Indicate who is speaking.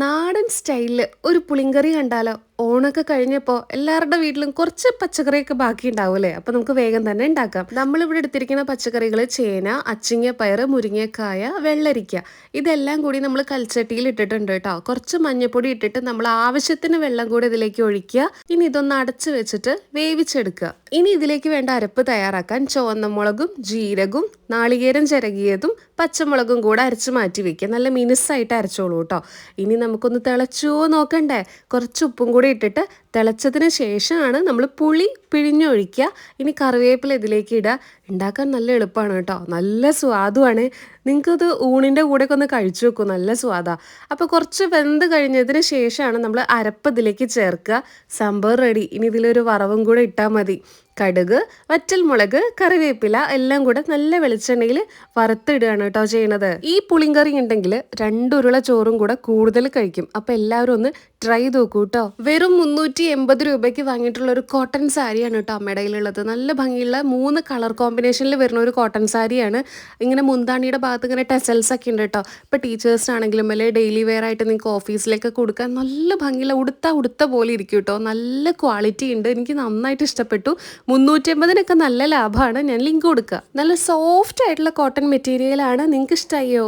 Speaker 1: നാടൻ സ്റ്റൈലിൽ ഒരു പുളിങ്കറി കണ്ടാലോ ഓണൊക്കെ കഴിഞ്ഞപ്പോ എല്ലാവരുടെ വീട്ടിലും കുറച്ച് പച്ചക്കറിയൊക്കെ ബാക്കി ഉണ്ടാവൂലേ അപ്പൊ നമുക്ക് വേഗം തന്നെ ഉണ്ടാക്കാം. നമ്മളിവിടെ എടുത്തിരിക്കുന്ന പച്ചക്കറികൾ ചേന അച്ചിങ്ങ പയർ മുരിങ്ങക്കായ വെള്ളരിക്ക. ഇതെല്ലാം കൂടി നമ്മൾ കൽച്ചട്ടിയിൽ ഇട്ടിട്ടുണ്ട് കേട്ടോ. കുറച്ച് മഞ്ഞപ്പൊടി ഇട്ടിട്ട് നമ്മൾ ആവശ്യത്തിന് വെള്ളം കൂടി ഇതിലേക്ക് ഒഴിക്കുക. ഇനി ഇതൊന്ന് അടച്ചു വെച്ചിട്ട് വേവിച്ചെടുക്കുക. ഇനി ഇതിലേക്ക് വേണ്ട അരപ്പ് തയ്യാറാക്കാൻ ചുവന്ന മുളകും ജീരകവും നാളികേരം ചിരകിയതും പച്ചമുളകും കൂടെ അരച്ച് മാറ്റി വെക്കുക. നല്ല മിനുസായിട്ട് അരച്ചോളൂ കേട്ടോ. ഇനി നമുക്കൊന്ന് തിളച്ചോ നോക്കണ്ടേ? കുറച്ച് ഉപ്പും കൂടി ഇട്ടിട്ട് തിളച്ചതിന് ശേഷമാണ് നമ്മൾ പുളി പിഴിഞ്ഞൊഴിക്കുക. ഇനി കറിവേപ്പില ഇതിലേക്ക് ഇടുക. ഉണ്ടാക്കാൻ നല്ല എളുപ്പമാണ് കേട്ടോ. നല്ല സ്വാദുമാണ് നിങ്ങൾക്കത് ഊണിന്റെ കൂടെയൊക്കെ ഒന്ന് കഴിച്ചു നോക്കൂ. നല്ല സ്വാദാണ് അപ്പോൾ കുറച്ച് വെന്ത് കഴിഞ്ഞതിന് ശേഷമാണ് നമ്മൾ അരപ്പ് ഇതിലേക്ക് ചേർക്കുക. സംഭവം റെഡി. ഇനി ഇതിലൊരു വറവും കൂടെ ഇട്ടാൽ മതി. കടുക് വറ്റൽമുളക് കറിവേപ്പില എല്ലാം കൂടെ നല്ല വെളിച്ചെണ്ണയിൽ വറുത്തിടുകയാണ് കേട്ടോ ചെയ്യണത്. ഈ പുളിങ്കറി ഉണ്ടെങ്കിൽ രണ്ടുരുള ചോറും കൂടെ കൂടുതൽ കഴിക്കും. അപ്പോൾ എല്ലാവരും ഒന്ന് ട്രൈ നോക്കൂ കേട്ടോ. വെറും മുന്നൂറ്റി എൺപത് രൂപയ്ക്ക് വാങ്ങിയിട്ടുള്ള ഒരു കോട്ടൺ സാരിയാണ് കേട്ടോ അമ്മയുടെ നല്ല ഭംഗിയുള്ള മൂന്ന് കളർ കോമ്പിനേഷനിൽ വരുന്ന ഒരു കോട്ടൺ സാരിയാണ്. ഇങ്ങനെ മുന്താണിയുടെ ഭാഗത്ത് ഇങ്ങനെ ടെസൽസ് ഒക്കെ ഉണ്ട് കേട്ടോ. ഇപ്പോൾ ടീച്ചേഴ്സിനാണെങ്കിലും അല്ലെങ്കിൽ ഡെയിലി വെയർ ആയിട്ട് നിങ്ങൾക്ക് ഓഫീസിലേക്ക് കൊടുക്കാൻ നല്ല ഭംഗിയുള്ള ഉടുത്ത ഉടുത്ത പോലെ ഇരിക്കും കേട്ടോ. നല്ല ക്വാളിറ്റി ഉണ്ട്. എനിക്ക് നന്നായിട്ട് ഇഷ്ടപ്പെട്ടു. മുന്നൂറ്റി അമ്പതിനൊക്കെ നല്ല ലാഭമാണ് ഞാൻ ലിങ്ക് കൊടുക്കുക നല്ല സോഫ്റ്റ് ആയിട്ടുള്ള കോട്ടൺ മെറ്റീരിയലാണ് നിങ്ങൾക്ക് ഇഷ്ടമായോ